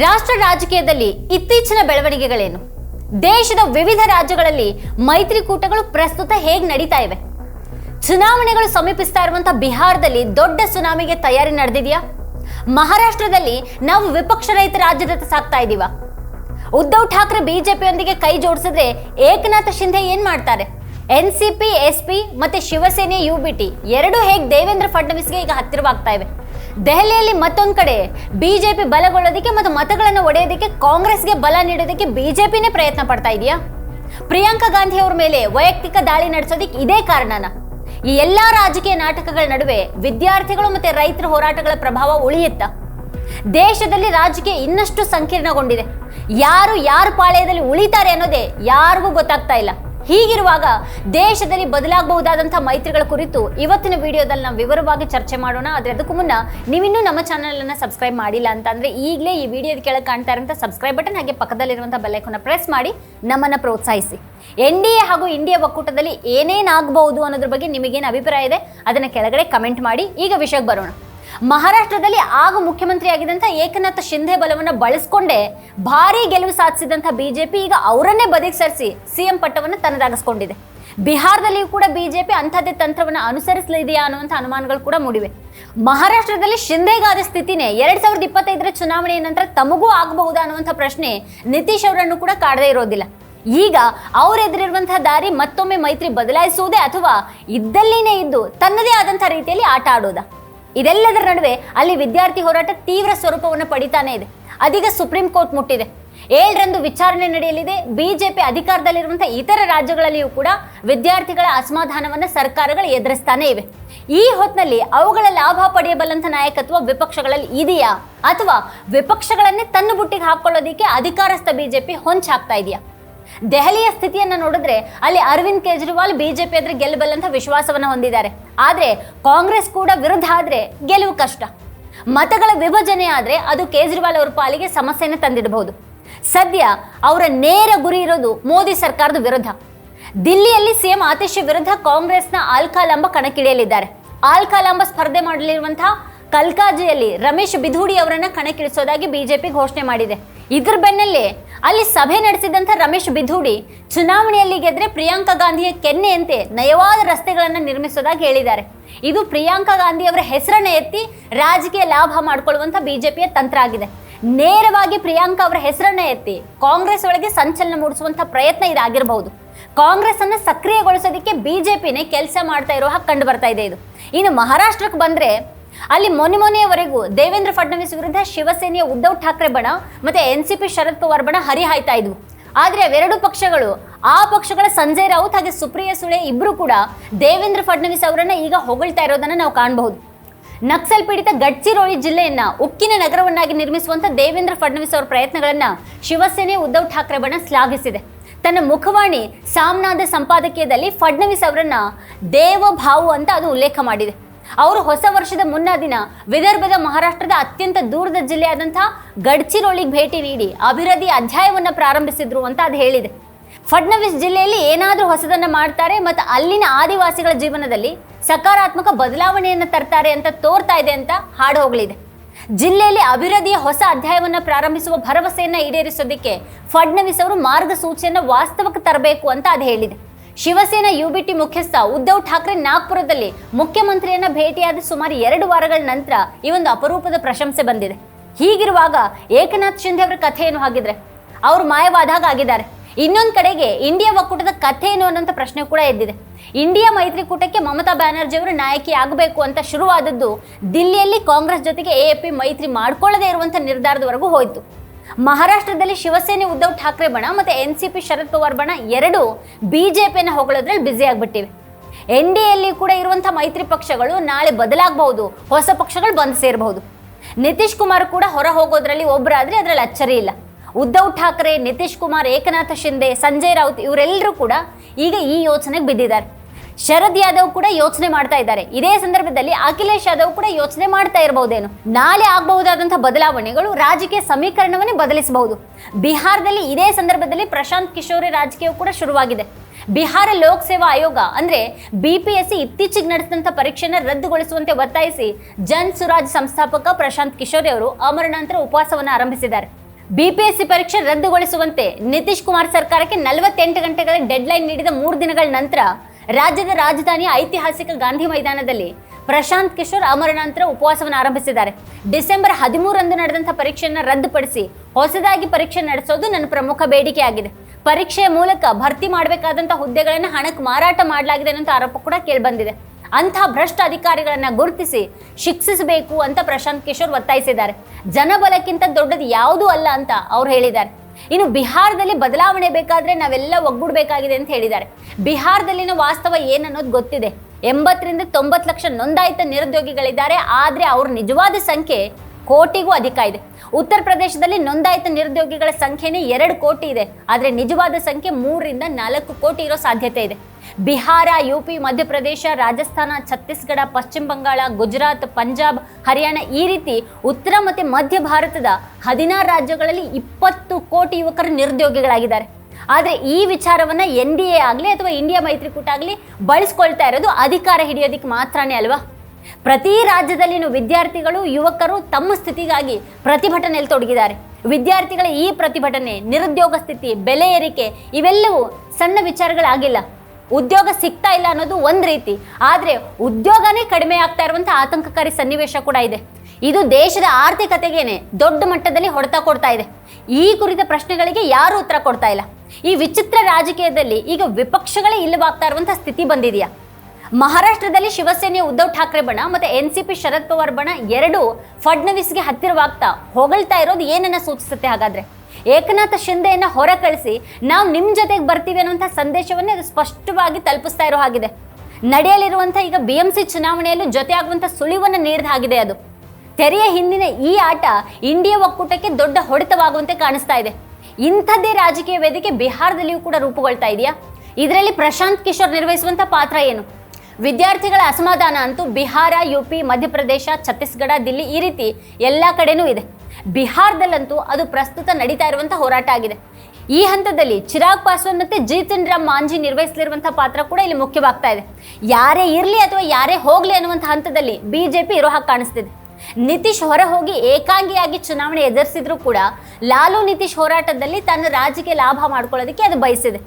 ರಾಷ್ಟ್ರ ರಾಜಕೀಯದಲ್ಲಿ ಇತ್ತೀಚಿನ ಬೆಳವಣಿಗೆಗಳೇನು? ದೇಶದ ವಿವಿಧ ರಾಜ್ಯಗಳಲ್ಲಿ ಮೈತ್ರಿಕೂಟಗಳು ಪ್ರಸ್ತುತ ಹೇಗೆ ನಡೀತಾ ಇವೆ? ಚುನಾವಣೆಗಳು ಸಮೀಪಿಸ್ತಾ ಇರುವಂತಹ ಬಿಹಾರದಲ್ಲಿ ದೊಡ್ಡ ಸುನಾಮಿಗೆ ತಯಾರಿ ನಡೆದಿದೆಯಾ? ಮಹಾರಾಷ್ಟ್ರದಲ್ಲಿ ನಾವು ವಿಪಕ್ಷ ರಹಿತ ರಾಜ್ಯದತ್ತ ಸಾಕ್ತಾ ಇದೀವ. ಉದ್ಧವ್ ಠಾಕ್ರೆ ಬಿಜೆಪಿಯೊಂದಿಗೆ ಕೈ ಜೋಡಿಸಿದ್ರೆ ಏಕನಾಥ ಶಿಂಧೆ ಏನ್ ಮಾಡ್ತಾರೆ? N C P, S P ಮತ್ತೆ ಶಿವಸೇನೆ, ಯು ಬಿ ಟಿ ಎರಡು ಹೇಗೆ ದೇವೇಂದ್ರ ಫಡ್ನವೀಸ್ಗೆ ಈಗ ಹತ್ತಿರವಾಗ್ತಾ ಇವೆ? ದೆಹಲಿಯಲ್ಲಿ ಮತ್ತೊಂದು ಕಡೆ ಬಿಜೆಪಿ ಬಲಗೊಳ್ಳೋದಕ್ಕೆ ಮತ್ತು ಮತಗಳನ್ನು ಒಡೆಯೋದಕ್ಕೆ ಕಾಂಗ್ರೆಸ್ಗೆ ಬಲ ನೀಡೋದಕ್ಕೆ ಬಿಜೆಪಿನೇ ಪ್ರಯತ್ನ ಪಡ್ತಾ ಇದೆಯಾ? ಪ್ರಿಯಾಂಕಾ ಗಾಂಧಿ ಅವರ ಮೇಲೆ ವೈಯಕ್ತಿಕ ದಾಳಿ ನಡೆಸೋದಕ್ಕೆ ಇದೇ ಕಾರಣನ? ಈ ಎಲ್ಲಾ ರಾಜಕೀಯ ನಾಟಕಗಳ ನಡುವೆ ವಿದ್ಯಾರ್ಥಿಗಳು ಮತ್ತೆ ರೈತರ ಹೋರಾಟಗಳ ಪ್ರಭಾವ ಉಳಿಯುತ್ತಾ? ದೇಶದಲ್ಲಿ ರಾಜಕೀಯ ಇನ್ನಷ್ಟು ಸಂಕೀರ್ಣಗೊಂಡಿದೆ. ಯಾರು ಯಾರ ಪಾಳ್ಯದಲ್ಲಿ ಉಳಿತಾರೆ ಅನ್ನೋದೇ ಯಾರಿಗೂ ಗೊತ್ತಾಗ್ತಾ ಇಲ್ಲ. ಹೀಗಿರುವಾಗ ದೇಶದಲ್ಲಿ ಬದಲಾಗಬಹುದಾದಂಥ ಮೈತ್ರಿಗಳ ಕುರಿತು ಇವತ್ತಿನ ವಿಡಿಯೋದಲ್ಲಿ ನಾವು ವಿವರವಾಗಿ ಚರ್ಚೆ ಮಾಡೋಣ. ಆದರೆ ಅದಕ್ಕೂ ಮುನ್ನ ನೀವಿನ್ನೂ ನಮ್ಮ ಚಾನಲ್ ಅನ್ನ ಸಬ್ಸ್ಕ್ರೈಬ್ ಮಾಡಿಲ್ಲ ಅಂತ ಅಂದ್ರೆ ಈಗಲೇ ಈ ವಿಡಿಯೋದ ಕೆಳಗೆ ಕಾಣ್ತಾ ಇರುವಂತಹ ಸಬ್ಸ್ಕ್ರೈಬ್ ಬಟನ್ ಹಾಗೆ ಪಕ್ಕದಲ್ಲಿರುವಂಥ ಬೆಲ್ಲೈಕನ್ನ ಪ್ರೆಸ್ ಮಾಡಿ ನಮ್ಮನ್ನ ಪ್ರೋತ್ಸಾಹಿಸಿ. ಎನ್ ಡಿ ಎ ಹಾಗೂ ಇಂಡಿಯಾ ಒಕ್ಕೂಟದಲ್ಲಿ ಏನೇನಾಗಬಹುದು ಅನ್ನೋದ್ರ ಬಗ್ಗೆ ನಿಮಗೇನು ಅಭಿಪ್ರಾಯ ಇದೆ ಅದನ್ನ ಕೆಳಗಡೆ ಕಮೆಂಟ್ ಮಾಡಿ. ಈಗ ವಿಷಯಕ್ಕೆ ಬರೋಣ. ಮಹಾರಾಷ್ಟ್ರದಲ್ಲಿ ಆಗ ಮುಖ್ಯಮಂತ್ರಿ ಆಗಿದ್ದಂಥ ಏಕನಾಥ ಶಿಂಧೆ ಬಲವನ್ನ ಬಳಸ್ಕೊಂಡೇ ಭಾರೀ ಗೆಲುವು ಸಾಧಿಸಿದಂಥ ಬಿಜೆಪಿ ಈಗ ಅವರನ್ನೇ ಬದಿಗೆ ಸರಿಸಿ ಸಿಎಂ ಪಟ್ಟವನ್ನು ತನ್ನದಾಗಿಸ್ಕೊಂಡಿದೆ. ಬಿಹಾರದಲ್ಲಿಯೂ ಕೂಡ ಬಿಜೆಪಿ ಅಂಥದ್ದೇ ತಂತ್ರವನ್ನು ಅನುಸರಿಸಲಿದೆಯಾ ಅನ್ನುವಂಥ ಅನುಮಾನಗಳು ಕೂಡ ಮೂಡಿವೆ. ಮಹಾರಾಷ್ಟ್ರದಲ್ಲಿ ಶಿಂದೆಗಾದ ಸ್ಥಿತಿನೇ ಎರಡ್ ಸಾವಿರದ ಇಪ್ಪತ್ತೈದರ ಚುನಾವಣೆಯ ನಂತರ ತಮಗೂ ಆಗಬಹುದಾ ಅನ್ನುವಂಥ ಪ್ರಶ್ನೆ ನಿತೀಶ್ ಅವರನ್ನು ಕೂಡ ಕಾಡದೇ ಇರೋದಿಲ್ಲ. ಈಗ ಅವರೆದುರಿರುವಂತಹ ದಾರಿ ಮತ್ತೊಮ್ಮೆ ಮೈತ್ರಿ ಬದಲಾಯಿಸುವುದೇ ಅಥವಾ ಇದ್ದಲ್ಲಿನೇ ಇದ್ದು ತನ್ನದೇ ಆದಂಥ ರೀತಿಯಲ್ಲಿ ಆಟ ಆಡೋದಾ? ಇದೆಲ್ಲದರ ನಡುವೆ ಅಲ್ಲಿ ವಿದ್ಯಾರ್ಥಿ ಹೋರಾಟ ತೀವ್ರ ಸ್ವರೂಪವನ್ನು ಪಡಿತಾನೆ ಇದೆ. ಅದೀಗ ಸುಪ್ರೀಂ ಕೋರ್ಟ್ ಮುಟ್ಟಿದೆ. ಏಳರಂದು ವಿಚಾರಣೆ ನಡೆಯಲಿದೆ. ಬಿಜೆಪಿ ಅಧಿಕಾರದಲ್ಲಿರುವಂತಹ ಇತರ ರಾಜ್ಯಗಳಲ್ಲಿಯೂ ಕೂಡ ವಿದ್ಯಾರ್ಥಿಗಳ ಅಸಮಾಧಾನವನ್ನು ಸರ್ಕಾರಗಳು ಎದುರಿಸ್ತಾನೆ ಇವೆ. ಈ ಹೊತ್ತಿನಲ್ಲಿ ಅವುಗಳ ಲಾಭ ಪಡೆಯಬಲ್ಲಂಥ ನಾಯಕತ್ವ ವಿಪಕ್ಷಗಳಲ್ಲಿ ಇದೆಯಾ? ಅಥವಾ ವಿಪಕ್ಷಗಳನ್ನೇ ತನ್ನ ಬುಟ್ಟಿಗೆ ಹಾಕೊಳ್ಳೋದಿಕ್ಕೆ ಅಧಿಕಾರಸ್ಥ ಬಿಜೆಪಿ ಹೊಂಚಾಗ್ತಾ ಇದೆಯಾ? ದೆಹಲಿಯ ಸ್ಥಿತಿಯನ್ನು ನೋಡಿದ್ರೆ ಅಲ್ಲಿ ಅರವಿಂದ್ ಕೇಜ್ರಿವಾಲ್ ಬಿಜೆಪಿ ಎದುರು ಗೆಲ್ಲಬಲ್ಲಂತ ವಿಶ್ವಾಸವನ್ನ ಹೊಂದಿದ್ದಾರೆ. ಆದ್ರೆ ಕಾಂಗ್ರೆಸ್ ಕೂಡ ವಿರುದ್ಧ ಆದ್ರೆ ಗೆಲುವು ಕಷ್ಟ. ಮತಗಳ ವಿಭಜನೆ ಆದ್ರೆ ಅದು ಕೇಜ್ರಿವಾಲ್ ಅವರ ಪಾಲಿಗೆ ಸಮಸ್ಯೆಯನ್ನು ತಂದಿಡಬಹುದು. ಸದ್ಯ ಅವರ ನೇರ ಗುರಿ ಇರೋದು ಮೋದಿ ಸರ್ಕಾರದ ವಿರುದ್ಧ. ದಿಲ್ಲಿಯಲ್ಲಿ ಸಿಎಂ ಆತಿಶ್ ವಿರುದ್ಧ ಕಾಂಗ್ರೆಸ್ನ ಆಲ್ಕಾಲಾಂಬ ಕಣಕ್ಕಿಳಿಯಲಿದ್ದಾರೆ. ಆಲ್ಕಾಲಾಂಬ ಸ್ಪರ್ಧೆ ಮಾಡಲಿರುವಂತಹ ಕಲ್ಕಾಜಿಯಲ್ಲಿ ರಮೇಶ್ ಬಿಧೂಡಿ ಅವರನ್ನ ಕಣಕ್ಕಿಳಿಸೋದಾಗಿ ಬಿಜೆಪಿ ಘೋಷಣೆ ಮಾಡಿದೆ. ಇದ್ರ ಬೆನ್ನಲ್ಲೇ ಅಲ್ಲಿ ಸಭೆ ನಡೆಸಿದಂಥ ರಮೇಶ್ ಬಿಧೂಡಿ ಚುನಾವಣೆಯಲ್ಲಿ ಗೆದ್ರೆ ಪ್ರಿಯಾಂಕಾ ಗಾಂಧಿಯ ಕೆನ್ನೆಯಂತೆ ನಯವಾದ ರಸ್ತೆಗಳನ್ನು ನಿರ್ಮಿಸೋದಾಗಿ ಹೇಳಿದ್ದಾರೆ. ಇದು ಪ್ರಿಯಾಂಕಾ ಗಾಂಧಿ ಅವರ ಹೆಸರನ್ನ ಎತ್ತಿ ರಾಜಕೀಯ ಲಾಭ ಮಾಡಿಕೊಳ್ಳುವಂಥ ಬಿಜೆಪಿಯ ತಂತ್ರ ಆಗಿದೆ. ನೇರವಾಗಿ ಪ್ರಿಯಾಂಕಾ ಅವರ ಹೆಸರನ್ನ ಎತ್ತಿ ಕಾಂಗ್ರೆಸ್ ಒಳಗೆ ಸಂಚಲನ ಮೂಡಿಸುವಂಥ ಪ್ರಯತ್ನ ಇದಾಗಿರಬಹುದು. ಕಾಂಗ್ರೆಸ್ ಅನ್ನ ಸಕ್ರಿಯಗೊಳಿಸೋದಕ್ಕೆ ಬಿಜೆಪಿನೇ ಕೆಲಸ ಮಾಡ್ತಾ ಇರುವ ಹಾಗೆ ಕಂಡು ಬರ್ತಾ ಇದೆ ಇದು. ಇನ್ನು ಮಹಾರಾಷ್ಟ್ರಕ್ಕೆ ಬಂದ್ರೆ ಅಲ್ಲಿ ಮೊನ್ನೆ ಮೊನ್ನೆಯವರೆಗೂ ದೇವೇಂದ್ರ ಫಡ್ನವೀಸ್ ವಿರುದ್ಧ ಶಿವಸೇನೆಯ ಉದ್ಧವ್ ಠಾಕ್ರೆ ಬಣ ಮತ್ತೆ N C P Sharad Pawar ಬಣ ಹರಿಹಾಯ್ತಾ ಇದ್ವು. ಆದ್ರೆ ಅವೆರಡು ಪಕ್ಷಗಳು, ಆ ಪಕ್ಷಗಳ ಸಂಜಯ್ ರಾವುತ್ ಹಾಗೆ ಸುಪ್ರಿಯಾ ಸುಳೆ ಇಬ್ರು ಕೂಡ ದೇವೇಂದ್ರ ಫಡ್ನವೀಸ್ ಅವರನ್ನ ಈಗ ಹೊಗಳ್ತಾ ಇರೋದನ್ನ ನಾವು ಕಾಣಬಹುದು. ನಕ್ಸಲ್ ಪೀಡಿತ ಗಡ್ಚಿರೋಳಿ ಜಿಲ್ಲೆಯನ್ನ ಉಕ್ಕಿನ ನಗರವನ್ನಾಗಿ ನಿರ್ಮಿಸುವಂತ ದೇವೇಂದ್ರ ಫಡ್ನವೀಸ್ ಅವರ ಪ್ರಯತ್ನಗಳನ್ನ ಶಿವಸೇನೆ ಉದ್ಧವ್ ಠಾಕ್ರೆ ಬಣ ಶ್ಲಾಘಿಸಿದೆ. ತನ್ನ ಮುಖವಾಣಿ ಸಾಮ್ನಾದ ಸಂಪಾದಕೀಯದಲ್ಲಿ ಫಡ್ನವೀಸ್ ಅವರನ್ನ ದೇವಭಾವು ಅಂತ ಅದು ಉಲ್ಲೇಖ ಮಾಡಿದೆ. ಅವರು ಹೊಸ ವರ್ಷದ ಮುನ್ನಾ ದಿನ ವಿದರ್ಭದ ಮಹಾರಾಷ್ಟ್ರದ ಅತ್ಯಂತ ದೂರದ ಜಿಲ್ಲೆಯಾದಂತಹ ಗಡ್ಚಿರೋಳಿಗೆ ಭೇಟಿ ನೀಡಿ ಅಭಿವೃದ್ಧಿ ಅಧ್ಯಾಯವನ್ನ ಪ್ರಾರಂಭಿಸಿದ್ರು ಅಂತ ಅದು ಹೇಳಿದೆ. ಫಡ್ನವೀಸ್ ಜಿಲ್ಲೆಯಲ್ಲಿ ಏನಾದರೂ ಹೊಸದನ್ನ ಮಾಡ್ತಾರೆ ಮತ್ತು ಅಲ್ಲಿನ ಆದಿವಾಸಿಗಳ ಜೀವನದಲ್ಲಿ ಸಕಾರಾತ್ಮಕ ಬದಲಾವಣೆಯನ್ನು ತರ್ತಾರೆ ಅಂತ ತೋರ್ತಾ ಇದೆ ಅಂತ ಹಾಡು ಹೋಗಲಿದೆ. ಜಿಲ್ಲೆಯಲ್ಲಿ ಅಭಿವೃದ್ಧಿಯ ಹೊಸ ಅಧ್ಯಾಯವನ್ನ ಪ್ರಾರಂಭಿಸುವ ಭರವಸೆಯನ್ನ ಈಡೇರಿಸೋದಕ್ಕೆ ಫಡ್ನವೀಸ್ ಅವರು ಮಾರ್ಗಸೂಚಿಯನ್ನ ವಾಸ್ತವಕ್ಕೆ ತರಬೇಕು ಅಂತ ಅದು ಹೇಳಿದೆ. ಶಿವಸೇನಾ ಯುಬಿಟಿ ಮುಖ್ಯಸ್ಥ ಉದ್ಧವ್ ಠಾಕ್ರೆ ನಾಗ್ಪುರದಲ್ಲಿ ಮುಖ್ಯಮಂತ್ರಿಯನ್ನ ಭೇಟಿಯಾದ ಸುಮಾರು ಎರಡು ವಾರಗಳ ನಂತರ ಈ ಒಂದು ಅಪರೂಪದ ಪ್ರಶಂಸೆ ಬಂದಿದೆ. ಹೀಗಿರುವಾಗ ಏಕನಾಥ್ ಶಿಂಧೆ ಅವರ ಕಥೆ ಏನು ಹಾಗಿದ್ರೆ ಅವರು ಮಾಯವಾದಾಗ ಆಗಿದ್ದಾರೆ. ಇನ್ನೊಂದು ಕಡೆಗೆ ಇಂಡಿಯಾ ಒಕ್ಕೂಟದ ಕಥೆ ಏನು ಅನ್ನೋಂಥ ಪ್ರಶ್ನೆ ಕೂಡ ಎದ್ದಿದೆ. ಇಂಡಿಯಾ ಮೈತ್ರಿಕೂಟಕ್ಕೆ ಮಮತಾ ಬ್ಯಾನರ್ಜಿ ಅವರು ನಾಯಕಿ ಆಗಬೇಕು ಅಂತ ಶುರುವಾದದ್ದು ದಿಲ್ಲಿಯಲ್ಲಿ ಕಾಂಗ್ರೆಸ್ ಜೊತೆಗೆ ಎ ಮೈತ್ರಿ ಮಾಡ್ಕೊಳ್ಳದೇ ಇರುವಂಥ ನಿರ್ಧಾರದವರೆಗೂ ಹೋಯಿತು. ಮಹಾರಾಷ್ಟ್ರದಲ್ಲಿ ಶಿವಸೇನೆ ಉದ್ಧವ್ ಠಾಕ್ರೆ ಬಣ ಮತ್ತೆ N C P Sharad Pawar ಬಣ ಎರಡು ಪಿನ ಹೊಗಳೋದ್ರಲ್ಲಿ ಬ್ಯುಸಿ ಆಗ್ಬಿಟ್ಟಿವೆ. ಎನ್ ಡಿ ಎಲ್ಲಿ ಕೂಡ ಇರುವಂಥ ಮೈತ್ರಿ ಪಕ್ಷಗಳು ನಾಳೆ ಬದಲಾಗಬಹುದು, ಹೊಸ ಪಕ್ಷಗಳು ಬಂದು ಸೇರಬಹುದು. ನಿತೀಶ್ ಕುಮಾರ್ ಕೂಡ ಹೊರ ಹೋಗೋದ್ರಲ್ಲಿ ಒಬ್ಬರಾದ್ರೆ ಅದರಲ್ಲಿ ಅಚ್ಚರಿ ಇಲ್ಲ. ಉದ್ಧವ್ ಠಾಕ್ರೆ, ನಿತೀಶ್ ಕುಮಾರ್, ಏಕನಾಥ ಶಿಂದೆ, ಸಂಜಯ್ ರಾವುತ್ ಇವರೆಲ್ಲರೂ ಕೂಡ ಈಗ ಈ ಯೋಚನೆಗೆ ಬಿದ್ದಿದ್ದಾರೆ. ಶರದ್ ಯಾದವ್ ಕೂಡ ಯೋಚನೆ ಮಾಡ್ತಾ ಇದ್ದಾರೆ. ಇದೇ ಸಂದರ್ಭದಲ್ಲಿ ಅಖಿಲೇಶ್ ಯಾದವ್ ಕೂಡ ಯೋಚನೆ ಮಾಡ್ತಾ ಇರಬಹುದೇನು. ನಾಳೆ ಆಗಬಹುದಾದಂತಹ ಬದಲಾವಣೆಗಳು ರಾಜಕೀಯ ಸಮೀಕರಣವನ್ನೇ ಬದಲಿಸಬಹುದು. ಬಿಹಾರದಲ್ಲಿ ಇದೇ ಸಂದರ್ಭದಲ್ಲಿ ಪ್ರಶಾಂತ್ ಕಿಶೋರಿ ರಾಜಕೀಯ ಕೂಡ ಶುರುವಾಗಿದೆ. ಬಿಹಾರ ಲೋಕ್ ಸೇವಾ ಆಯೋಗ ಅಂದ್ರೆ ಬಿಪಿಎಸ್ಸಿ ಇತ್ತೀಚೆಗೆ ನಡೆಸಿದಂಥ ಪರೀಕ್ಷೆಯನ್ನು ರದ್ದುಗೊಳಿಸುವಂತೆ ಒತ್ತಾಯಿಸಿ ಜನ್ ಸುರಾಜ್ ಸಂಸ್ಥಾಪಕ ಪ್ರಶಾಂತ್ ಕಿಶೋರಿ ಅವರು ಅಮರಣಾಂತರ ಉಪವಾಸವನ್ನು ಆರಂಭಿಸಿದ್ದಾರೆ. ಬಿಪಿಎಸ್ಸಿ ಪರೀಕ್ಷೆ ರದ್ದುಗೊಳಿಸುವಂತೆ ನಿತೀಶ್ ಕುಮಾರ್ ಸರ್ಕಾರಕ್ಕೆ ನಲವತ್ತೆಂಟು ಗಂಟೆಗಳ ಡೆಡ್ಲೈನ್ ನೀಡಿದ ಮೂರು ದಿನಗಳ ನಂತರ ರಾಜ್ಯದ ರಾಜಧಾನಿಯ ಐತಿಹಾಸಿಕ ಗಾಂಧಿ ಮೈದಾನದಲ್ಲಿ ಪ್ರಶಾಂತ್ ಕಿಶೋರ್ ಅಮರಣಾಂತರ ಉಪವಾಸವನ್ನು ಆರಂಭಿಸಿದ್ದಾರೆ. ಡಿಸೆಂಬರ್ ಹದಿಮೂರರಂದು ನಡೆದಂಥ ಪರೀಕ್ಷೆಯನ್ನು ರದ್ದುಪಡಿಸಿ ಹೊಸದಾಗಿ ಪರೀಕ್ಷೆ ನಡೆಸೋದು ನನ್ನ ಪ್ರಮುಖ ಬೇಡಿಕೆಯಾಗಿದೆ. ಪರೀಕ್ಷೆಯ ಮೂಲಕ ಭರ್ತಿ ಮಾಡಬೇಕಾದಂಥ ಹುದ್ದೆಗಳನ್ನು ಹಣಕ್ಕೆ ಮಾರಾಟ ಮಾಡಲಾಗಿದೆ ಅನ್ನೋ ಆರೋಪ ಕೂಡ ಕೇಳಿಬಂದಿದೆ. ಅಂತಹ ಭ್ರಷ್ಟ ಅಧಿಕಾರಿಗಳನ್ನು ಗುರುತಿಸಿ ಶಿಕ್ಷಿಸಬೇಕು ಅಂತ ಪ್ರಶಾಂತ್ ಕಿಶೋರ್ ಒತ್ತಾಯಿಸಿದ್ದಾರೆ. ಜನಬಲಕ್ಕಿಂತ ದೊಡ್ಡದು ಯಾವುದೂ ಅಲ್ಲ ಅಂತ ಅವ್ರು ಹೇಳಿದ್ದಾರೆ. ಇನ್ನು ಬಿಹಾರದಲ್ಲಿ ಬದಲಾವಣೆ ಬೇಕಾದ್ರೆ ನಾವೆಲ್ಲ ಒಗ್ಗೂಡಬೇಕಾಗಿದೆ ಅಂತ ಹೇಳಿದ್ದಾರೆ. ಬಿಹಾರದಲ್ಲಿನ ವಾಸ್ತವ ಏನನ್ನೋದು ಗೊತ್ತಿದೆ. ಎಂಬತ್ತರಿಂದ ತೊಂಬತ್ತು ಲಕ್ಷ ನೋಂದಾಯಿತ ನಿರುದ್ಯೋಗಿಗಳಿದ್ದಾರೆ. ಆದರೆ ಅವ್ರ ನಿಜವಾದ ಸಂಖ್ಯೆ ಕೋಟಿಗೂ ಅಧಿಕ ಇದೆ. ಉತ್ತರ ಪ್ರದೇಶದಲ್ಲಿ ನೋಂದಾಯಿತ ನಿರುದ್ಯೋಗಿಗಳ ಸಂಖ್ಯೆನೇ ಎರಡು ಕೋಟಿ ಇದೆ. ಆದರೆ ನಿಜವಾದ ಸಂಖ್ಯೆ ಮೂರರಿಂದ ನಾಲ್ಕು ಕೋಟಿ ಇರೋ ಸಾಧ್ಯತೆ ಇದೆ. ಬಿಹಾರ, ಯು ಪಿ, ಮಧ್ಯಪ್ರದೇಶ, ರಾಜಸ್ಥಾನ, ಛತ್ತೀಸ್ಗಢ, ಪಶ್ಚಿಮ ಬಂಗಾಳ, ಗುಜರಾತ್, ಪಂಜಾಬ್, ಹರಿಯಾಣ ಈ ರೀತಿ ಉತ್ತರ ಮತ್ತು ಮಧ್ಯ ಭಾರತದ ಹದಿನಾರು ರಾಜ್ಯಗಳಲ್ಲಿ ಇಪ್ಪತ್ತು ಕೋಟಿ ಯುವಕರು ನಿರುದ್ಯೋಗಿಗಳಾಗಿದ್ದಾರೆ. ಆದರೆ ಈ ವಿಚಾರವನ್ನು ಎನ್ ಡಿ ಎ ಆಗಲಿ ಅಥವಾ ಇಂಡಿಯಾ ಮೈತ್ರಿಕೂಟ ಆಗಲಿ ಬಳಸ್ಕೊಳ್ತಾ ಇರೋದು ಅಧಿಕಾರ ಹಿಡಿಯೋದಕ್ಕೆ ಮಾತ್ರನೇ ಅಲ್ವಾ? ಪ್ರತಿ ರಾಜ್ಯದಲ್ಲಿನ ವಿದ್ಯಾರ್ಥಿಗಳು, ಯುವಕರು ತಮ್ಮ ಸ್ಥಿತಿಗಾಗಿ ಪ್ರತಿಭಟನೆಯಲ್ಲಿ ತೊಡಗಿದ್ದಾರೆ. ವಿದ್ಯಾರ್ಥಿಗಳ ಈ ಪ್ರತಿಭಟನೆ, ನಿರುದ್ಯೋಗ ಸ್ಥಿತಿ, ಬೆಲೆ ಏರಿಕೆ ಇವೆಲ್ಲವೂ ಸಣ್ಣ ವಿಚಾರಗಳಾಗಿಲ್ಲ. ಉದ್ಯೋಗ ಸಿಗ್ತಾ ಇಲ್ಲ ಅನ್ನೋದು ಒಂದು ರೀತಿ. ಆದರೆ ಉದ್ಯೋಗನೇ ಕಡಿಮೆ ಆಗ್ತಾ ಇರುವಂಥ ಆತಂಕಕಾರಿ ಸನ್ನಿವೇಶ ಕೂಡ ಇದೆ. ಇದು ದೇಶದ ಆರ್ಥಿಕತೆಗೇನೆ ದೊಡ್ಡ ಮಟ್ಟದಲ್ಲಿ ಹೊಡೆತ ಕೊಡ್ತಾ ಇದೆ. ಈ ಕುರಿತ ಪ್ರಶ್ನೆಗಳಿಗೆ ಯಾರು ಉತ್ತರ ಕೊಡ್ತಾ ಇಲ್ಲ. ಈ ವಿಚಿತ್ರ ರಾಜಕೀಯದಲ್ಲಿ ಈಗ ವಿಪಕ್ಷಗಳೇ ಇಲ್ಲವಾಗ್ತಾ ಇರುವಂಥ ಸ್ಥಿತಿ ಬಂದಿದೆಯಾ? ಮಹಾರಾಷ್ಟ್ರದಲ್ಲಿ ಶಿವಸೇನೆಯ ಉದ್ಧವ್ ಠಾಕ್ರೆ ಬಣ ಮತ್ತೆ N C P Sharad Pawar ಬಣ ಎರಡು ಫಡ್ನವೀಸ್ಗೆ ಹತ್ತಿರವಾಗ್ತಾ ಹೊಗಳ್ತಾ ಇರೋದು ಏನನ್ನ ಸೂಚಿಸುತ್ತೆ ಹಾಗಾದ್ರೆ? ಏಕನಾಥ ಶಿಂದೆಯನ್ನ ಹೊರ ಕಳಿಸಿ ನಾವು ನಿಮ್ಮ ಜೊತೆಗೆ ಬರ್ತೀವಿ ಅನ್ನುವಂಥ ಸಂದೇಶವನ್ನೇ ಅದು ಸ್ಪಷ್ಟವಾಗಿ ತಲುಪಿಸ್ತಾ ಇರೋ ಹಾಗಿದೆ. ನಡೆಯಲಿರುವಂಥ ಈಗ ಬಿ ಎಂ ಸಿ ಚುನಾವಣೆಯಲ್ಲೂ ಜೊತೆ ಆಗುವಂಥ ಸುಳಿವನ್ನು ನೀಡಿದ ಹಾಗಿದೆ ಅದು. ತೆರೆಯ ಹಿಂದಿನ ಈ ಆಟ ಇಂಡಿಯಾ ಒಕ್ಕೂಟಕ್ಕೆ ದೊಡ್ಡ ಹೊಡೆತವಾಗುವಂತೆ ಕಾಣಿಸ್ತಾ ಇದೆ. ಇಂಥದ್ದೇ ರಾಜಕೀಯ ವೇದಿಕೆ ಬಿಹಾರದಲ್ಲಿಯೂ ಕೂಡ ರೂಪುಗೊಳ್ತಾ ಇದೆಯಾ? ಇದರಲ್ಲಿ ಪ್ರಶಾಂತ್ ಕಿಶೋರ್ ನಿರ್ವಹಿಸುವಂಥ ಪಾತ್ರ ಏನು? ವಿದ್ಯಾರ್ಥಿಗಳ ಅಸಮಾಧಾನ ಅಂತೂ ಬಿಹಾರ ಯು ಪಿ ಮಧ್ಯಪ್ರದೇಶ, ಛತ್ತೀಸ್ಗಢ, ದಿಲ್ಲಿ ಈ ರೀತಿ ಎಲ್ಲ ಕಡೆನೂ ಇದೆ. ಬಿಹಾರದಲ್ಲಂತೂ ಅದು ಪ್ರಸ್ತುತ ನಡೀತಾ ಇರುವಂಥ ಹೋರಾಟ ಆಗಿದೆ. ಈ ಹಂತದಲ್ಲಿ ಚಿರಾಗ್ ಪಾಸ್ವಾನ್ ಮತ್ತೆ ಜೀತನ್ ರಾಮ್ ಮಾಂಜಿ ನಿರ್ವಹಿಸಲಿರುವಂಥ ಪಾತ್ರ ಕೂಡ ಇಲ್ಲಿ ಮುಖ್ಯವಾಗ್ತಾ ಇದೆ. ಯಾರೇ ಇರಲಿ ಅಥವಾ ಯಾರೇ ಹೋಗಲಿ ಅನ್ನುವಂಥ ಹಂತದಲ್ಲಿ ಬಿಜೆಪಿ ಇರೋ ಹಾಗೆ ಕಾಣಿಸ್ತಿದೆ. ನಿತೀಶ್ ಹೊರ ಹೋಗಿ ಏಕಾಂಗಿಯಾಗಿ ಚುನಾವಣೆ ಎದುರಿಸಿದ್ರು ಕೂಡ ಲಾಲು ನಿತೀಶ್ ಹೋರಾಟದಲ್ಲಿ ತನ್ನ ರಾಜಕೀಯ ಲಾಭ ಮಾಡ್ಕೊಳ್ಳೋದಕ್ಕೆ ಅದು ಬಯಸಿದೆ.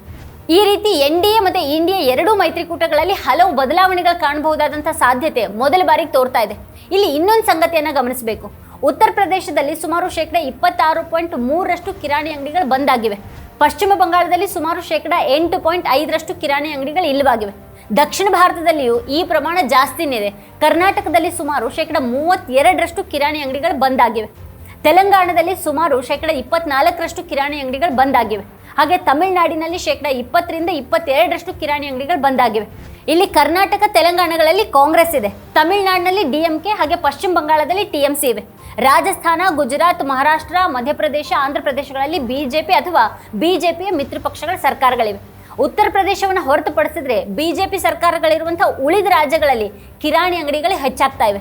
ಈ ರೀತಿ ಎನ್ ಡಿ ಎ ಮತ್ತು ಇಂಡಿಯಾ ಎರಡೂ ಮೈತ್ರಿಕೂಟಗಳಲ್ಲಿ ಹಲವು ಬದಲಾವಣೆಗಳು ಕಾಣಬಹುದಾದಂತಹ ಸಾಧ್ಯತೆ ಮೊದಲ ಬಾರಿಗೆ ತೋರ್ತಾ ಇದೆ. ಇಲ್ಲಿ ಇನ್ನೊಂದು ಸಂಗತಿಯನ್ನ ಗಮನಿಸಬೇಕು. ಉತ್ತರ ಪ್ರದೇಶದಲ್ಲಿ ಸುಮಾರು ಶೇಕಡ ಇಪ್ಪತ್ತಾರು ಪಾಯಿಂಟ್ ಮೂರರಷ್ಟು ಕಿರಾಣಿ ಅಂಗಡಿಗಳು ಬಂದಾಗಿವೆ. ಪಶ್ಚಿಮ ಬಂಗಾಳದಲ್ಲಿ ಸುಮಾರು ಶೇಕಡ ಎಂಟು ಪಾಯಿಂಟ್ ಐದರಷ್ಟು ಕಿರಾಣಿ ಅಂಗಡಿಗಳು ಇಲ್ಲವಾಗಿವೆ. ದಕ್ಷಿಣ ಭಾರತದಲ್ಲಿಯೂ ಈ ಪ್ರಮಾಣ ಜಾಸ್ತಿನೇ ಇದೆ. ಕರ್ನಾಟಕದಲ್ಲಿ ಸುಮಾರು ಶೇಕಡ ಮೂವತ್ತೆರಡರಷ್ಟು ಕಿರಾಣಿ ಅಂಗಡಿಗಳು ಬಂದಾಗಿವೆ. ತೆಲಂಗಾಣದಲ್ಲಿ ಸುಮಾರು ಶೇಕಡ ಇಪ್ಪತ್ನಾಲ್ಕರಷ್ಟು ಕಿರಾಣಿ ಅಂಗಡಿಗಳು ಬಂದಾಗಿವೆ. ಹಾಗೆ ತಮಿಳುನಾಡಿನಲ್ಲಿ ಶೇಕಡ ಇಪ್ಪತ್ತರಿಂದ ಇಪ್ಪತ್ತೆರಡರಷ್ಟು ಕಿರಾಣಿ ಅಂಗಡಿಗಳು ಬಂದಾಗಿವೆ ಇಲ್ಲಿ ಕರ್ನಾಟಕ, ತೆಲಂಗಾಣಗಳಲ್ಲಿ ಕಾಂಗ್ರೆಸ್ ಇದೆ. ತಮಿಳುನಾಡಿನಲ್ಲಿ ಡಿಎಂಕೆ ಹಾಗೆ ಪಶ್ಚಿಮ ಬಂಗಾಳದಲ್ಲಿ ಟಿಎಂಸಿ ಇವೆ. ರಾಜಸ್ಥಾನ, ಗುಜರಾತ್, ಮಹಾರಾಷ್ಟ್ರ, ಮಧ್ಯಪ್ರದೇಶ, ಆಂಧ್ರ ಪ್ರದೇಶಗಳಲ್ಲಿ ಬಿಜೆಪಿ ಅಥವಾ ಬಿಜೆಪಿಯ ಮಿತ್ರ ಪಕ್ಷಗಳ ಸರ್ಕಾರಗಳಿವೆ. ಉತ್ತರ ಪ್ರದೇಶವನ್ನು ಹೊರತುಪಡಿಸಿದ್ರೆ ಬಿಜೆಪಿ ಸರ್ಕಾರಗಳಿರುವಂತಹ ಉಳಿದ ರಾಜ್ಯಗಳಲ್ಲಿ ಕಿರಾಣಿ ಅಂಗಡಿಗಳು ಹೆಚ್ಚಾಗ್ತಾ ಇವೆ.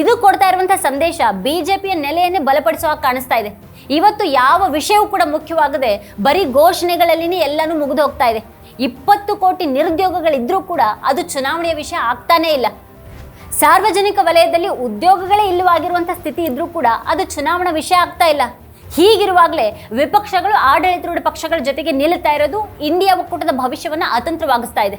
ಇದು ಕೊಡ್ತಾ ಇರುವಂತಹ ಸಂದೇಶ ಬಿಜೆಪಿಯ ನೆಲೆಯನ್ನೇ ಬಲಪಡಿಸುವಾಗ ಕಾಣಿಸ್ತಾ ಇದೆ. ಇವತ್ತು ಯಾವ ವಿಷಯವೂ ಕೂಡ ಮುಖ್ಯವಾಗದೆ ಬರೀ ಘೋಷಣೆಗಳಲ್ಲಿನೇ ಎಲ್ಲನೂ ಮುಗಿದು ಹೋಗ್ತಾ ಇದೆ. ಇಪ್ಪತ್ತು ಕೋಟಿ ನಿರುದ್ಯೋಗಗಳಿದ್ರೂ ಕೂಡ ಅದು ಚುನಾವಣೆಯ ವಿಷಯ ಆಗ್ತಾನೇ ಇಲ್ಲ. ಸಾರ್ವಜನಿಕ ವಲಯದಲ್ಲಿ ಉದ್ಯೋಗಗಳೇ ಇಲ್ಲವಾಗಿರುವಂತಹ ಸ್ಥಿತಿ ಇದ್ರೂ ಕೂಡ ಅದು ಚುನಾವಣಾ ವಿಷಯ ಆಗ್ತಾ ಇಲ್ಲ. ಹೀಗಿರುವಾಗಲೇ ವಿಪಕ್ಷಗಳು, ಆಡಳಿತಾರೂಢ ಪಕ್ಷಗಳ ಜೊತೆಗೆ ನಿಲ್ಲುತ್ತಾ ಇರೋದು ಇಂಡಿಯಾ ಒಕ್ಕೂಟದ ಭವಿಷ್ಯವನ್ನು ಅತಂತ್ರವಾಗಿಸ್ತಾ ಇದೆ.